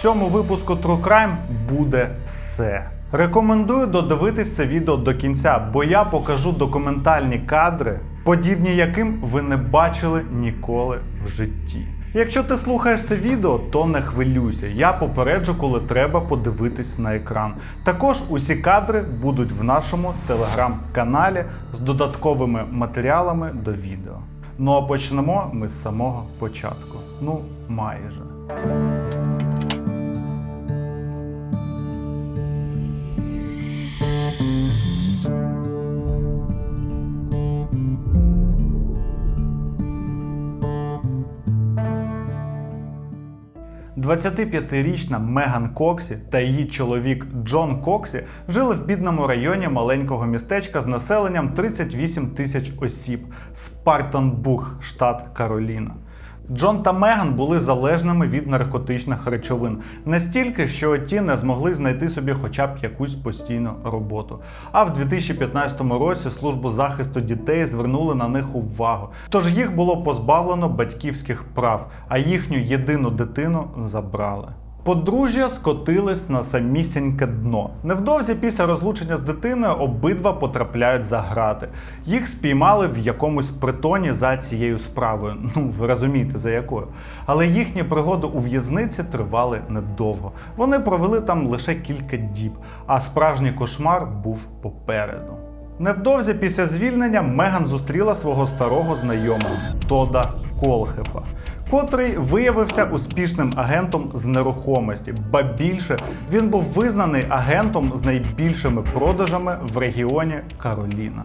цьому випуску True Crime буде все. Рекомендую додивитись це відео до кінця, бо я покажу документальні кадри, подібні яким ви не бачили ніколи в житті. Якщо ти слухаєш це відео, то не хвилюйся. Я попереджу, коли треба подивитись на екран. Також усі кадри будуть в нашому телеграм-каналі з додатковими матеріалами до відео. Ну а почнемо ми з самого початку. Ну, майже. – 25-річна Меган Коксі та її чоловік Джон Коксі жили в бідному районі маленького містечка з населенням 38 тисяч осіб Спартанбург, штат Кароліна. Джон та Меган були залежними від наркотичних речовин настільки, що ті не змогли знайти собі хоча б якусь постійну роботу. А в 2015 році службу захисту дітей звернули на них увагу. Тож їх було позбавлено батьківських прав, а їхню єдину дитину забрали. Подружжя скотились на самісіньке дно. Невдовзі після розлучення з дитиною обидва потрапляють за грати. Їх спіймали в якомусь притоні за цією справою. Ну, ви розумієте, за якою. Але їхні пригоди у в'язниці тривали недовго. Вони провели там лише кілька діб, а справжній кошмар був попереду. Невдовзі після звільнення Меган зустріла свого старого знайомого Тода Колхепа, котрий виявився успішним агентом з нерухомості. Ба більше він був визнаний агентом з найбільшими продажами в регіоні Кароліна.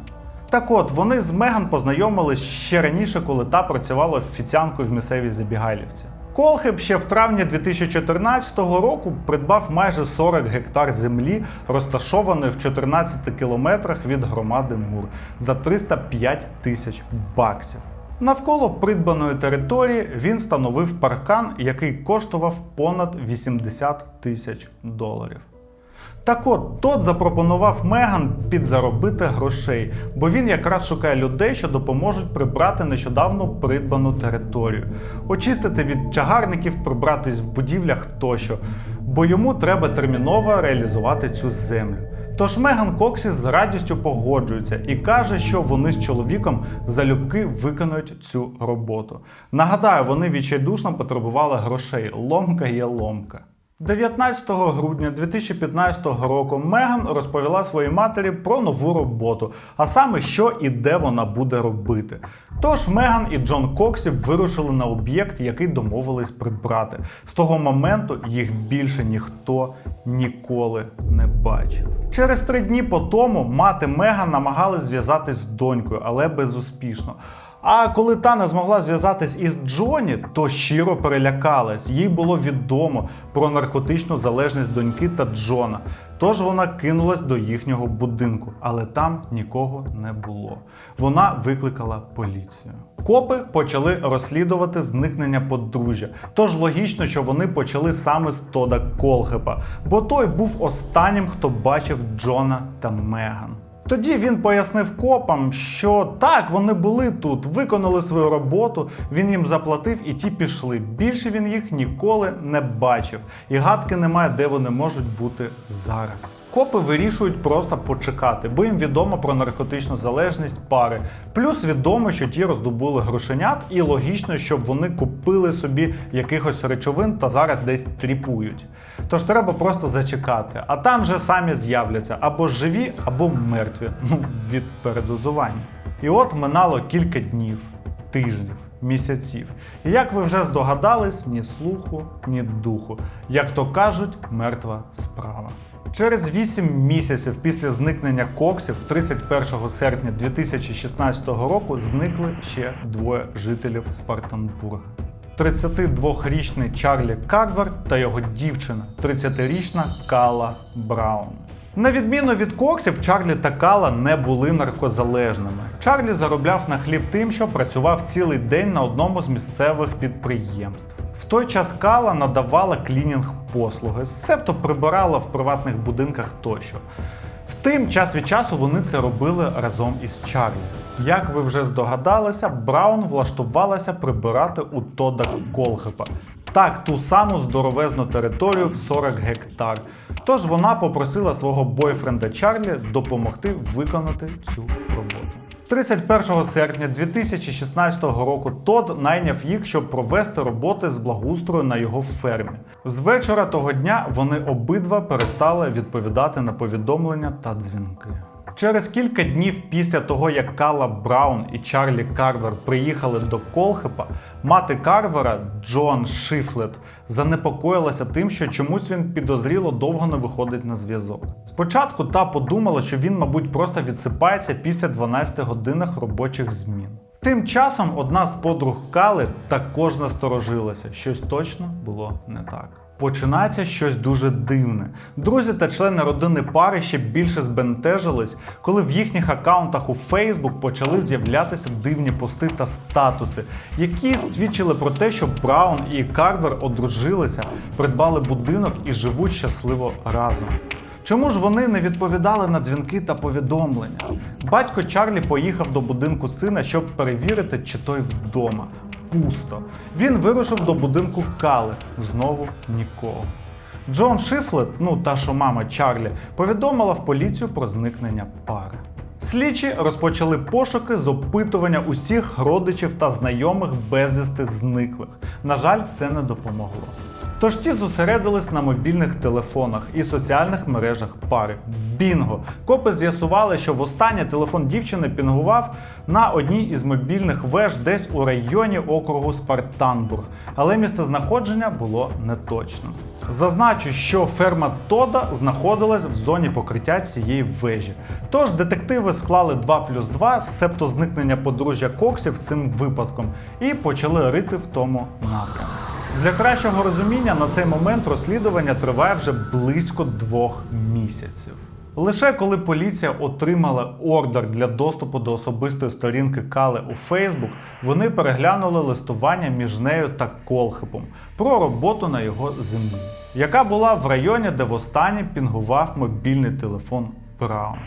Так от вони з Меган познайомились ще раніше, коли та працювала офіціанткою в місцевій забігайлівці. Колхеб ще в травні 2014 року придбав майже 40 гектар землі, розташованої в 14 кілометрах від громади Мур за 305 тисяч баксів. Навколо придбаної території він встановив паркан, який коштував понад 80 тисяч доларів. Так от, тот запропонував Меган підзаробити грошей, бо він якраз шукає людей, що допоможуть прибрати нещодавно придбану територію, очистити від чагарників, прибратись в будівлях тощо, бо йому треба терміново реалізувати цю землю. Тож Меган Коксі з радістю погоджується і каже, що вони з чоловіком залюбки виконують цю роботу. Нагадаю, вони відчайдушно потребували грошей. Ломка є ломка. 19 грудня 2015 року Меган розповіла своїй матері про нову роботу, а саме що і де вона буде робити. Тож Меган і Джон Коксі вирушили на об'єкт, який домовились прибрати. З того моменту їх більше ніхто ніколи не бачив. Через три дні по тому мати Меган намагалась зв'язатись з донькою, але безуспішно. А коли та не змогла зв'язатись із Джоні, то щиро перелякалась. Їй було відомо про наркотичну залежність доньки та Джона. Тож вона кинулась до їхнього будинку, але там нікого не було. Вона викликала поліцію. Копи почали розслідувати зникнення подружжя. Тож логічно, що вони почали саме з Тода Колхепа, бо той був останнім, хто бачив Джона та Меган. Тоді він пояснив копам, що так, вони були тут, виконали свою роботу, він їм заплатив і ті пішли. Більше він їх ніколи не бачив, і гадки немає, де вони можуть бути зараз. Копи вирішують просто почекати, бо їм відомо про наркотичну залежність пари. Плюс відомо, що ті роздобули грошенят, і логічно, щоб вони купили собі якихось речовин та зараз десь тріпують. Тож треба просто зачекати, а там вже самі з'являться або живі, або мертві. Ну, від передозування. І от минало кілька днів, тижнів, місяців. І як ви вже здогадались, ні слуху, ні духу. Як то кажуть, мертва справа. Через 8 місяців після зникнення коксів, 31 серпня 2016 року, зникли ще двоє жителів Спартанбурга. 32-річний Чарлі Карвер та його дівчина, 30-річна Кала Браун. На відміну від коксів, Чарлі та Кала не були наркозалежними. Чарлі заробляв на хліб тим, що працював цілий день на одному з місцевих підприємств. В той час Кала надавала клінінг послуги, себто прибирала в приватних будинках тощо. Втім, час від часу вони це робили разом із Чарлі. Як ви вже здогадалися, Браун влаштувалася прибирати у Тода Колхепа. Так, ту саму здоровезну територію в 40 гектар. Тож вона попросила свого бойфренда Чарлі допомогти виконати цю роботу. 31 серпня 2016 року Тод найняв їх, щоб провести роботи з благоустрою на його фермі. З вечора того дня вони обидва перестали відповідати на повідомлення та дзвінки. Через кілька днів після того, як Кала Браун і Чарлі Карвер приїхали до Колхепа, мати Карвера Джон Шифлет занепокоїлася тим, що чомусь він підозріло довго не виходить на зв'язок. Спочатку та подумала, що він, мабуть, просто відсипається після 12 годинах робочих змін. Тим часом одна з подруг Кали також насторожилася, щось точно було не так. Починається щось дуже дивне. Друзі та члени родини пари ще більше збентежились, коли в їхніх аккаунтах у Facebook почали з'являтися дивні пости та статуси, які свідчили про те, що Браун і Карвер одружилися, придбали будинок і живуть щасливо разом. Чому ж вони не відповідали на дзвінки та повідомлення? Батько Чарлі поїхав до будинку сина, щоб перевірити, чи той вдома. Пусто. Він вирушив до будинку Кали. Знову нікого. Джон Шифлет, ну та що мама Чарлі, повідомила в поліцію про зникнення пари. Слідчі розпочали пошуки з опитування усіх родичів та знайомих безвісти зниклих. На жаль, це не допомогло. Тож ті зосередились на мобільних телефонах і соціальних мережах пари. Бінго! Копи з'ясували, що востаннє телефон дівчини пінгував на одній із мобільних веж десь у районі округу Спартанбург, але місцезнаходження було неточно. Зазначу, що ферма Тода знаходилась в зоні покриття цієї вежі. Тож детективи склали 2 плюс 2 себто зникнення подружжя Коксів цим випадком і почали рити в тому напрямку. Для кращого розуміння на цей момент розслідування триває вже близько двох місяців. Лише коли поліція отримала ордер для доступу до особистої сторінки Кали у Фейсбук, вони переглянули листування між нею та Колхипом про роботу на його землі, яка була в районі, де востаннє пінгував мобільний телефон Браун.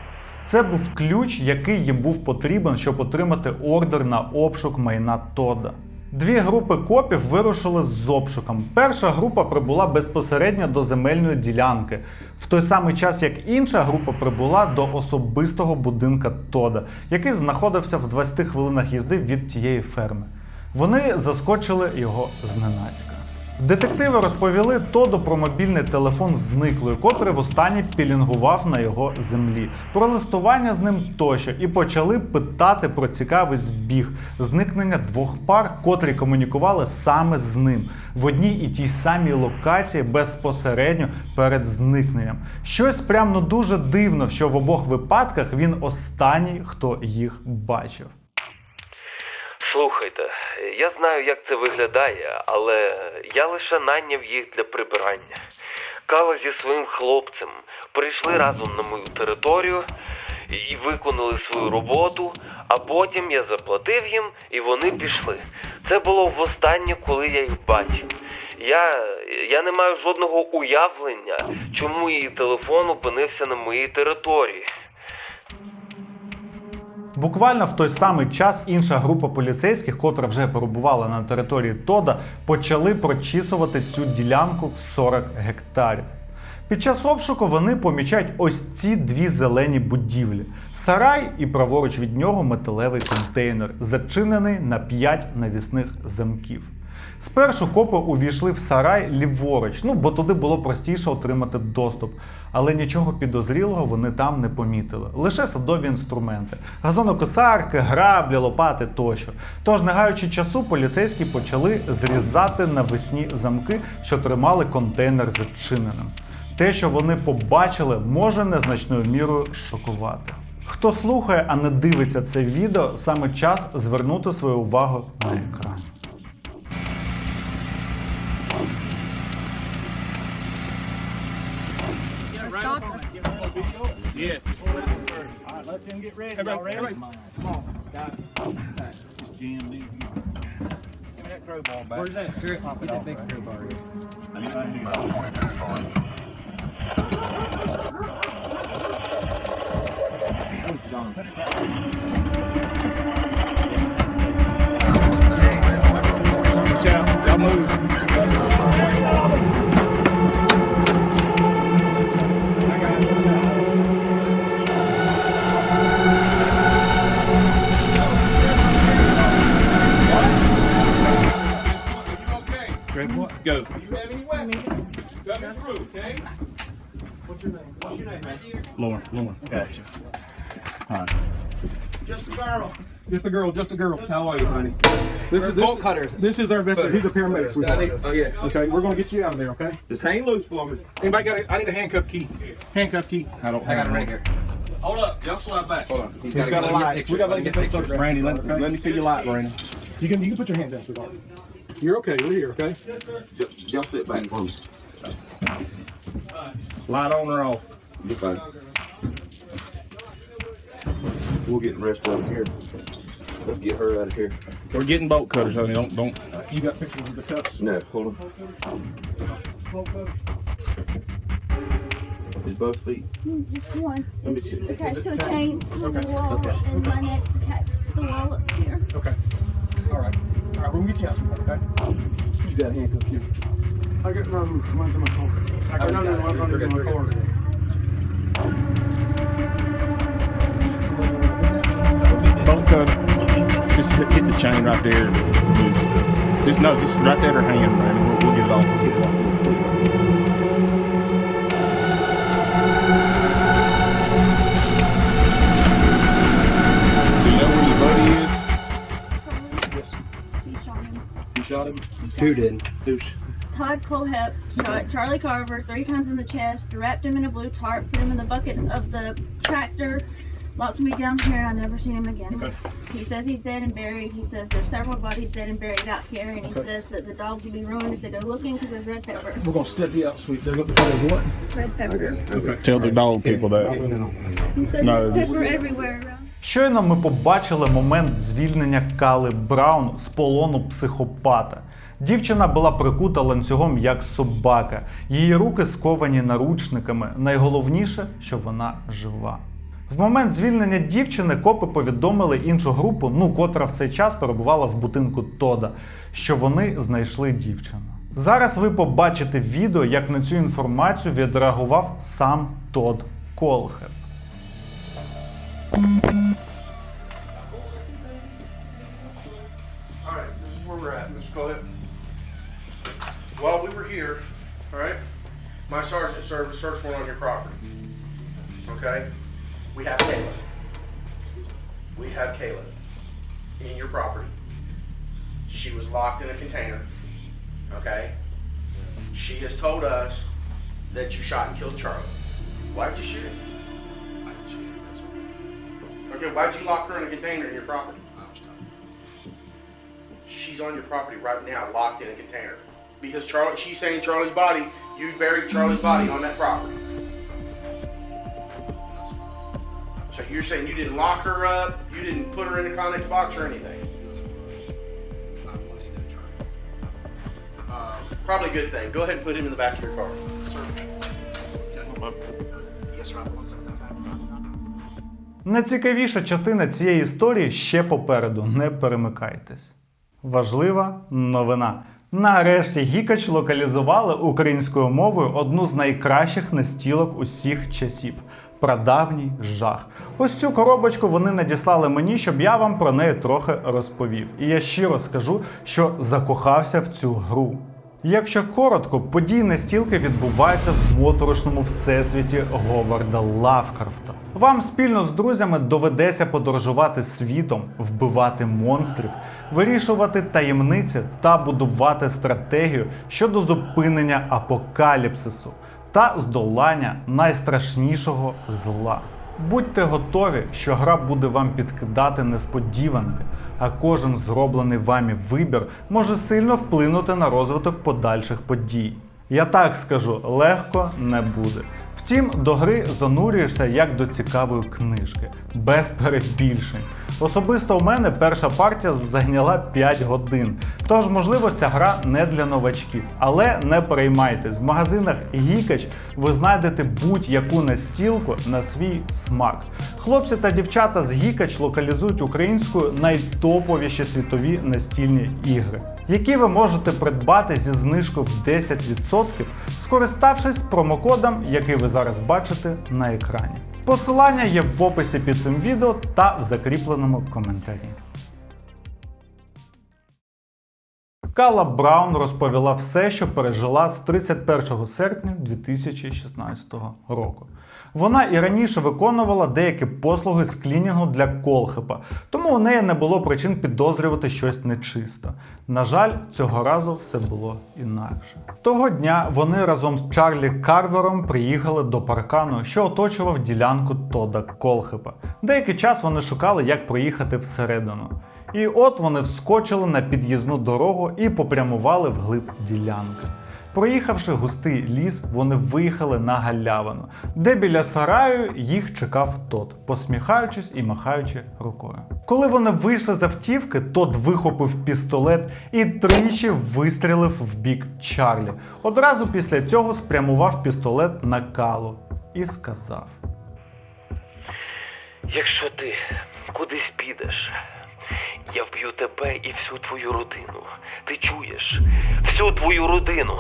Це був ключ, який їм був потрібен, щоб отримати ордер на обшук майна Тода. Дві групи копів вирушили з обшуком. Перша група прибула безпосередньо до земельної ділянки, в той самий час як інша група прибула до особистого будинка Тода, який знаходився в 20 хвилинах їзди від тієї ферми. Вони заскочили його зненацька. Детективи розповіли Тоду про мобільний телефон зниклої, котрий востаннє пілінгував на його землі, про листування з ним тощо, і почали питати про цікавий збіг зникнення двох пар, котрі комунікували саме з ним в одній і тій самій локації безпосередньо перед зникненням. Щось прям ну дуже дивно, що в обох випадках він останній, хто їх бачив. Слухайте, я знаю, як це виглядає, але я лише найняв їх для прибирання. Кава зі своїм хлопцем прийшли разом на мою територію і виконали свою роботу, а потім я заплатив їм і вони пішли. Це було востаннє, коли я їх бачив. Я, я не маю жодного уявлення, чому її телефон опинився на моїй території. Буквально в той самий час інша група поліцейських, котра вже перебувала на території Тода, почали прочісувати цю ділянку в 40 гектарів. Під час обшуку вони помічають ось ці дві зелені будівлі: сарай і праворуч від нього металевий контейнер, зачинений на 5 навісних замків. Спершу копи увійшли в сарай ліворуч, ну бо туди було простіше отримати доступ. Але нічого підозрілого вони там не помітили. Лише садові інструменти, газонокосарки, граблі, лопати тощо. Тож, не гаючи часу, поліцейські почали зрізати навесні замки, що тримали контейнер зачиненим. Те, що вони побачили, може незначною мірою шокувати. Хто слухає, а не дивиться це відео, саме час звернути свою увагу на екран. Yes. All right, let them get ready. Everybody, ready? Everybody. Come on. Come Right. It's Jim, dude. Give me that crowbar back. Where's that? Here, Pop it off, that right? crowbar. I need that new John, Y'all move. Go. You have any weapons? Coming through, okay? What's your name? What's your name, man? Lauren, Lauren. Gotcha. Just a girl. Just a girl, just a girl. How are you, honey? This is bolt this, cutters. This is our investigator. He's a paramedic. I need- sweetheart. Oh, yeah. Okay, we're gonna get you out of there. Okay. Just hang loose for me. Anybody got? A, I need a handcuff key. Handcuff key. I don't. I got it right here. Hold up. Y'all slide back. Hold on. He's He's gotta got a light. We gotta Let let me get pictures. Randy, let, let me see your light, Randy. You can you can put your hand down, sweetheart. You're okay. We're here. Okay. Y'all sit back for me. Light on or off? You're fine. We'll get the rest of them here. Let's get her out of here. We're getting bolt cutters, honey. Don't don't. You got pictures of the cuffs? No, hold on. Is both feet? Just one. Let me It's see. attached to a chain on the wall, Okay. and my neck's attached to the wall up here. Okay. All right. All right. We're gonna get you out. Okay. You got handcuffed here. I got no one's in my car. I got no no one's under my car. Bolt cutter. Just hit, hit the chain right there. Just, just no, just right there at her hand, man. We'll, we'll get it off. Shot him? Who did? Who's? Todd Colehep shot Charlie Carver three times in the chest, wrapped him in a blue tarp, put him in the bucket of the tractor, locked me down here, and I never seen him again. Okay. He says he's dead and buried. He says there's several bodies dead and buried out here, and he says that the dogs will be ruined if they go looking because there's red pepper. We're gonna step you out, sweet. They're looking for us what? Red pepper. Okay. Tell the dog people that. He says No, there's this- pepper everywhere around. Щойно ми побачили момент звільнення Кали Браун з полону психопата. Дівчина була прикута ланцюгом як собака. Її руки сковані наручниками. Найголовніше, що вона жива. В момент звільнення дівчини копи повідомили іншу групу, ну котра в цей час перебувала в будинку Тода, що вони знайшли дівчину. Зараз ви побачите відео, як на цю інформацію відреагував сам Тод Колхеп. We're at, Mr. Collette. While we were here, all right, my sergeant served a search warrant on your property. Okay? We have Kayla. We have Kayla in your property. She was locked in a container. Okay? She has told us that you shot and killed Charlie. Why did you shoot him? Okay, why'd you lock her in a container in your property? She's on your property right now, locked in a container. Because Charlie, she's saying Charlie's body, you buried Charlie's body on that property. So you're saying you didn't lock her up, you didn't put her in a Connex box or anything? Probably a good thing. Go ahead and put him in the back of your car. Найцікавіша частина цієї історії ще попереду. Не перемикайтесь. Важлива новина. Нарешті Гікач локалізували українською мовою одну з найкращих настілок усіх часів. Прадавній жах. Ось цю коробочку вони надіслали мені, щоб я вам про неї трохи розповів. І я щиро скажу, що закохався в цю гру. Якщо коротко, події настілки відбуваються в моторошному всесвіті Говарда Лавкрафта. Вам спільно з друзями доведеться подорожувати світом, вбивати монстрів, вирішувати таємниці та будувати стратегію щодо зупинення апокаліпсису та здолання найстрашнішого зла. Будьте готові, що гра буде вам підкидати несподіванки, а кожен зроблений вами вибір може сильно вплинути на розвиток подальших подій. Я так скажу, легко не буде. Втім, до гри занурюєшся як до цікавої книжки, без перебільшень. Особисто у мене перша партія зайняла 5 годин. Тож, можливо, ця гра не для новачків. Але не переймайтесь, в магазинах Гікач ви знайдете будь-яку настілку на свій смак. Хлопці та дівчата з Гікач локалізують українською найтоповіші світові настільні ігри, які ви можете придбати зі знижкою в 10%, скориставшись промокодом, який ви зараз бачите на екрані. Посилання є в описі під цим відео та в закріпленому коментарі. Кала Браун розповіла все, що пережила з 31 серпня 2016 року. Вона і раніше виконувала деякі послуги з клінінгу для Колхепа, тому у неї не було причин підозрювати щось нечисто. На жаль, цього разу все було інакше. Того дня вони разом з Чарлі Карвером приїхали до паркану, що оточував ділянку Тода Колхепа. Деякий час вони шукали, як проїхати всередину. І от вони вскочили на під'їзну дорогу і попрямували вглиб ділянки. Проїхавши густий ліс, вони виїхали на галявину, де біля сараю їх чекав тот, посміхаючись і махаючи рукою. Коли вони вийшли з автівки, тот вихопив пістолет і тричі вистрілив в бік Чарлі. Одразу після цього спрямував пістолет на калу і сказав: Якщо ти кудись підеш, я вб'ю тебе і всю твою родину. Ти чуєш? Всю твою родину.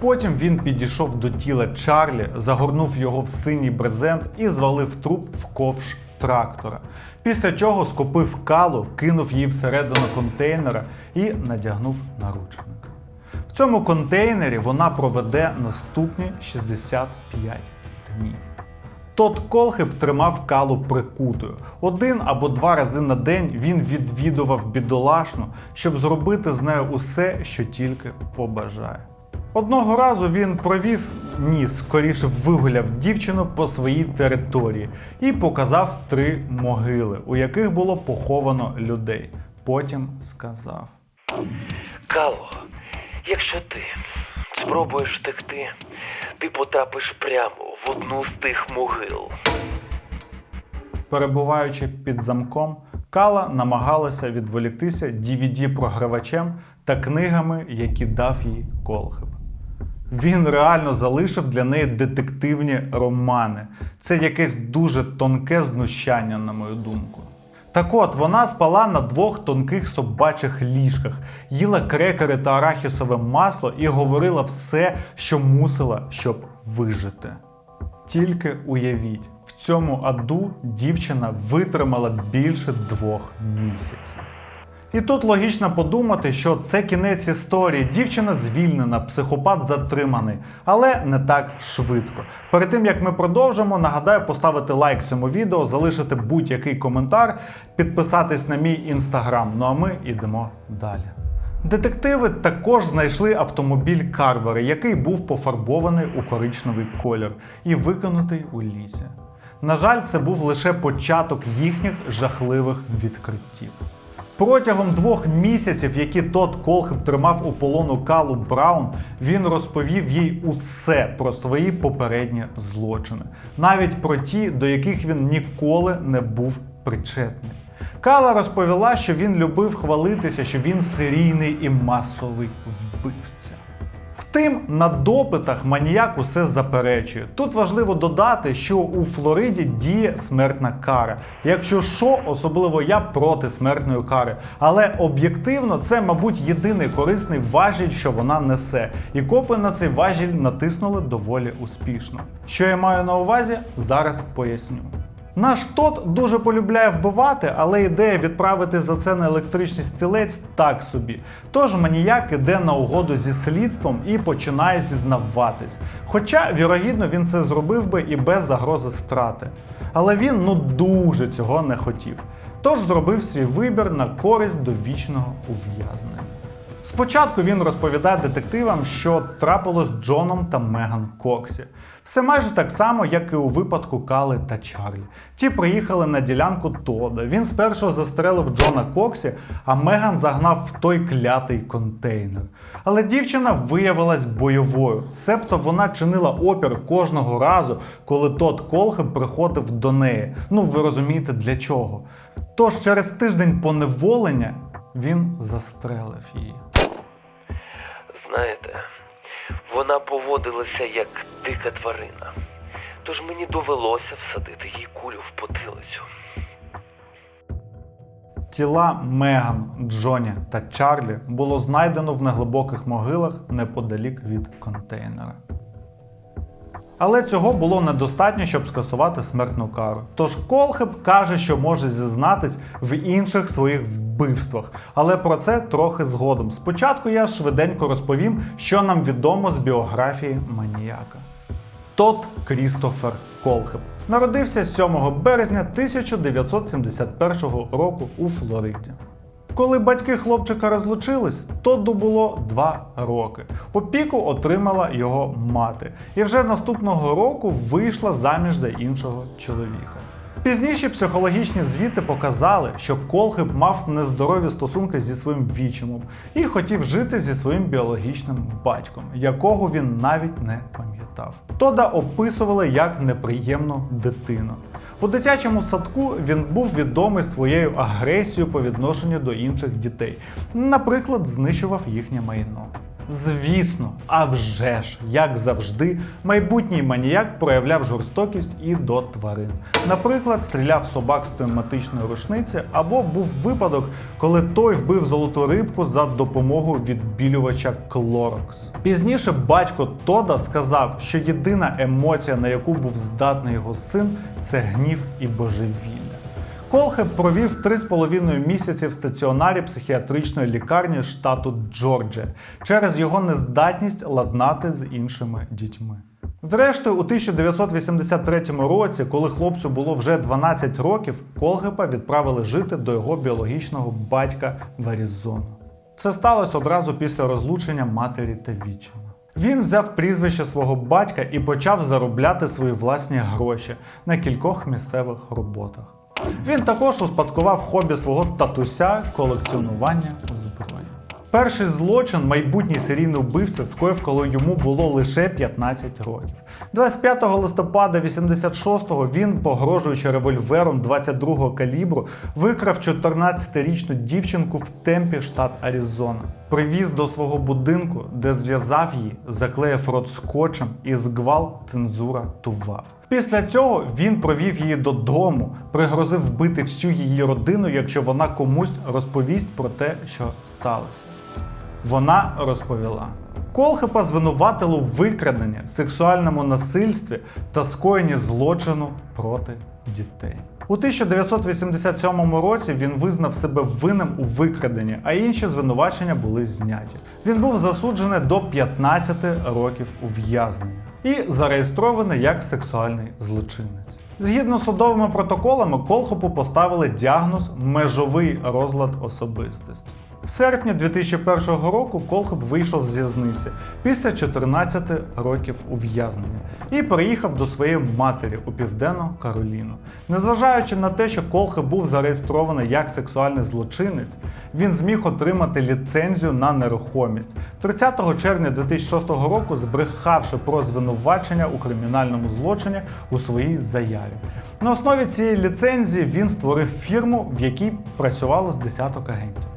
Потім він підійшов до тіла Чарлі, загорнув його в синій брезент і звалив труп в ковш трактора. Після чого скопив калу, кинув її всередину контейнера і надягнув наручники. В цьому контейнері вона проведе наступні 65 днів. Тот Колхеб тримав калу прикутою. Один або два рази на день він відвідував бідолашну, щоб зробити з нею усе, що тільки побажає. Одного разу він провів ні, скоріше вигуляв дівчину по своїй території і показав три могили, у яких було поховано людей. Потім сказав: Кало, якщо ти спробуєш втекти, ти потрапиш прямо одну з тих могил. Перебуваючи під замком, Кала намагалася відволіктися DVD-програвачем та книгами, які дав їй Колхеб. Він реально залишив для неї детективні романи. Це якесь дуже тонке знущання, на мою думку. Так от, вона спала на двох тонких собачих ліжках, їла крекери та арахісове масло і говорила все, що мусила, щоб вижити. Тільки уявіть, в цьому аду дівчина витримала більше двох місяців. І тут логічно подумати, що це кінець історії. Дівчина звільнена, психопат затриманий, але не так швидко. Перед тим як ми продовжимо, нагадаю поставити лайк цьому відео, залишити будь-який коментар, підписатись на мій інстаграм. Ну а ми йдемо далі. Детективи також знайшли автомобіль Карвери, який був пофарбований у коричневий колір і викинутий у лісі. На жаль, це був лише початок їхніх жахливих відкриттів. Протягом двох місяців, які Тот Колхеб тримав у полону Калу Браун, він розповів їй усе про свої попередні злочини, навіть про ті, до яких він ніколи не був причетний. Кала розповіла, що він любив хвалитися, що він серійний і масовий вбивця. Втим, на допитах маніяк усе заперечує. Тут важливо додати, що у Флориді діє смертна кара. Якщо що, особливо я проти смертної кари. Але об'єктивно це, мабуть, єдиний корисний важіль, що вона несе. І копи на цей важіль натиснули доволі успішно. Що я маю на увазі, зараз поясню. Наш тот дуже полюбляє вбивати, але ідея відправити за це на електричний стілець так собі. Тож маніяк іде на угоду зі слідством і починає зізнаватись. Хоча, вірогідно, він це зробив би і без загрози страти. Але він ну дуже цього не хотів. Тож зробив свій вибір на користь довічного ув'язнення. Спочатку він розповідає детективам, що трапилось з Джоном та Меган Коксі. Все майже так само, як і у випадку Кали та Чарлі. Ті приїхали на ділянку Тода. Він спершу застрелив Джона Коксі, а Меган загнав в той клятий контейнер. Але дівчина виявилась бойовою, себто вона чинила опір кожного разу, коли тот Колхеб приходив до неї. Ну ви розумієте для чого. Тож через тиждень поневолення він застрелив її. Знаєте, вона поводилася як дика тварина. Тож мені довелося всадити їй кулю в потилицю. Тіла Меган, Джоні та Чарлі було знайдено в неглибоких могилах неподалік від контейнера. Але цього було недостатньо, щоб скасувати смертну кару. Тож Колхеб каже, що може зізнатись в інших своїх вбивствах. Але про це трохи згодом. Спочатку я швиденько розповім, що нам відомо з біографії маніяка. Тот Крістофер Колхеб народився 7 березня 1971 року у Флориді. Коли батьки хлопчика розлучились, Тодду було 2 роки. Опіку отримала його мати, і вже наступного року вийшла заміж за іншого чоловіка. Пізніші психологічні звіти показали, що Колхеб мав нездорові стосунки зі своїм вічимом і хотів жити зі своїм біологічним батьком, якого він навіть не пам'ятав. Тода описували як неприємну дитину. У дитячому садку він був відомий своєю агресією по відношенню до інших дітей, наприклад, знищував їхнє майно. Звісно, а вже ж, як завжди, майбутній маніяк проявляв жорстокість і до тварин. Наприклад, стріляв собак з пневматичної рушниці, або був випадок, коли той вбив золоту рибку за допомогою відбілювача Clorox. Пізніше батько Тода сказав, що єдина емоція, на яку був здатний його син, це гнів і божевілля. Колхеб провів 3,5 місяці в стаціонарі психіатричної лікарні штату Джорджія через його нездатність ладнати з іншими дітьми. Зрештою, у 1983 році, коли хлопцю було вже 12 років, Колгепа відправили жити до його біологічного батька в Аризону. Це сталося одразу після розлучення матері та вічима. Він взяв прізвище свого батька і почав заробляти свої власні гроші на кількох місцевих роботах. Він також успадкував хобі свого татуся колекціонування зброї. Перший злочин майбутній серійний вбивця скоїв, коли йому було лише 15 років. 25 листопада 86-го він, погрожуючи револьвером 22-го калібру, викрав 14-річну дівчинку в темпі штат Аризона. Привіз до свого будинку, де зв'язав її, заклеїв рот скотчем і зґвал цензура тував. Після цього він провів її додому, пригрозив вбити всю її родину, якщо вона комусь розповість про те, що сталося. Вона розповіла. Колхепа звинуватили у викраденні, сексуальному насильстві та скоєнні злочину проти дітей. У 1987 році він визнав себе винним у викраденні, а інші звинувачення були зняті. Він був засуджений до 15 років ув'язнення і зареєстрований як сексуальний злочинець. Згідно з судовими протоколами, Колхопу поставили діагноз межовий розлад особистості. В серпні 2001 року Колхоп вийшов з в'язниці після 14 років ув'язнення і переїхав до своєї матері у Південну Кароліну. Незважаючи на те, що Колхоп був зареєстрований як сексуальний злочинець, він зміг отримати ліцензію на нерухомість 30 червня 2006 року, збрехавши про звинувачення у кримінальному злочині у своїй заяві. На основі цієї ліцензії він створив фірму, в якій працювало з десяток агентів.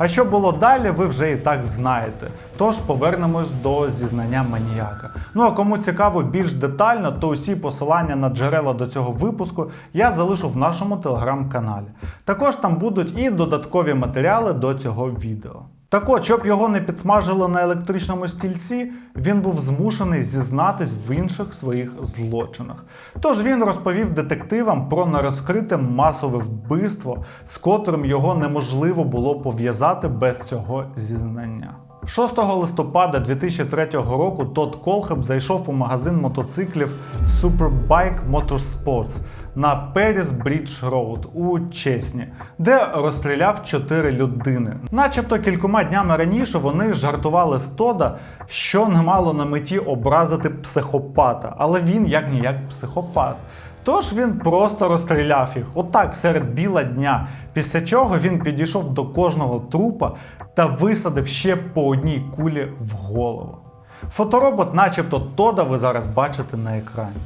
А що було далі, ви вже і так знаєте. Тож повернемось до зізнання маніяка. Ну а кому цікаво більш детально, то усі посилання на джерела до цього випуску я залишу в нашому телеграм-каналі. Також там будуть і додаткові матеріали до цього відео. Так от, щоб його не підсмажило на електричному стільці, він був змушений зізнатись в інших своїх злочинах. Тож він розповів детективам про нерозкрите масове вбивство, з котрим його неможливо було пов'язати без цього зізнання. 6 листопада 2003 року Тодд Колхеб зайшов у магазин мотоциклів Superbike Motorsports на Періс Брідж Роуд у Чесні, де розстріляв чотири людини. Начебто кількома днями раніше вони жартували з Тода, що не мало на меті образити психопата, але він як ніяк психопат. Тож він просто розстріляв їх, отак серед біла дня. Після чого він підійшов до кожного трупа та висадив ще по одній кулі в голову. Фоторобот, начебто Тода, ви зараз бачите на екрані.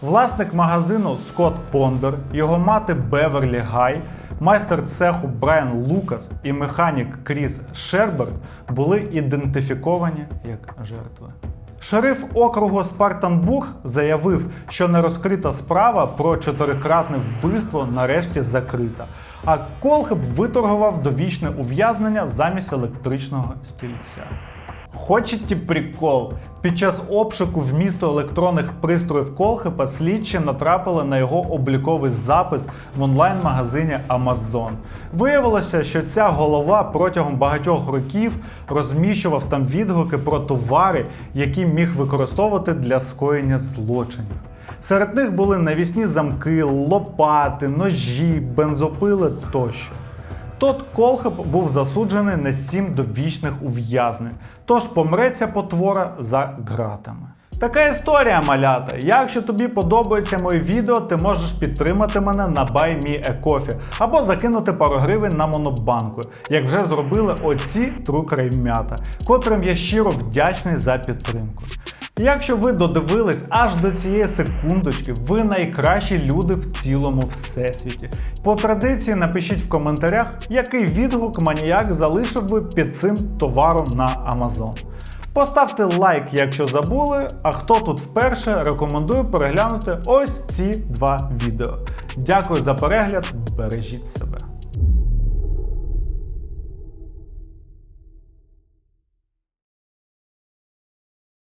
Власник магазину Скотт Пондер, його мати Беверлі Гай, майстер цеху Брайан Лукас і механік Кріс Шерберт були ідентифіковані як жертви. Шериф округу Спартанбург заявив, що нерозкрита справа про чотирикратне вбивство нарешті закрита, а Колхеб виторгував довічне ув'язнення замість електричного стільця. Хочете прикол? Під час обшуку в місто електронних пристроїв Колхипа слідчі натрапили на його обліковий запис в онлайн-магазині Amazon. Виявилося, що ця голова протягом багатьох років розміщував там відгуки про товари, які міг використовувати для скоєння злочинів. Серед них були навісні замки, лопати, ножі, бензопили тощо. Тот Колхаб був засуджений на сім довічних ув'язнень, тож помреться потвора за ґратами. Така історія, малята. Якщо тобі подобається моє відео, ти можеш підтримати мене на BuyMeACoffee або закинути пару гривень на монобанку, як вже зробили оці трукреймята, котрим я щиро вдячний за підтримку. Якщо ви додивились аж до цієї секундочки, ви найкращі люди в цілому всесвіті. По традиції напишіть в коментарях, який відгук маніяк залишив би під цим товаром на Amazon. Поставте лайк, якщо забули, а хто тут вперше, рекомендую переглянути ось ці два відео. Дякую за перегляд, бережіть себе.